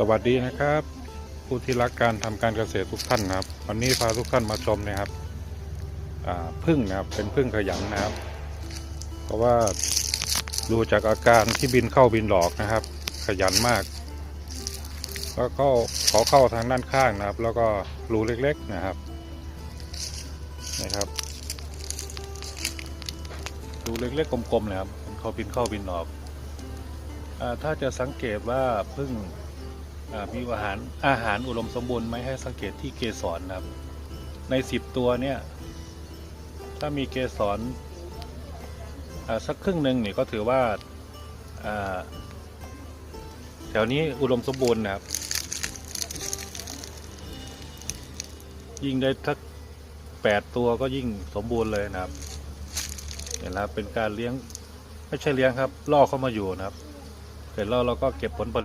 สวัสดีนะครับ ผู้ที่รักการทำการเกษตรทุกท่านนะครับ วันนี้พาทุกท่านมาชมนะครับพึ่งนะครับเป็นพึ่งขยันนะครับ เพราะว่าดูจากอาการที่บินเข้าบินหลอกนะครับ ขยันมากก็เข้าขอเข้าทางด้านข้างนะครับ แล้วก็รูเล็กๆนะครับนะครับรูเล็กๆกลมๆนะครับเขาบินเข้าบินออกอถ้าจะสังเกตว่าพึ่ง มีอาหารอาหารอุดมสมบูรณ์ไหมให้สังเกตที่เกสรนะครับ ในสิบตัวเนี่ย ถ้ามีเกสรสักครึ่งหนึ่งเนี่ยก็ถือว่าอ่าแถวนี้อุดมสมบูรณ์นะครับ ยิ่งได้ทักแปดตัวก็ยิ่งสมบูรณ์เลยนะครับเห็นแล้วเป็นการเลี้ยงไม่ใช่เลี้ยงครับล่อเข้ามาอยู่นะครับ เสร็จแล้วเราก็เก็บผลผลิต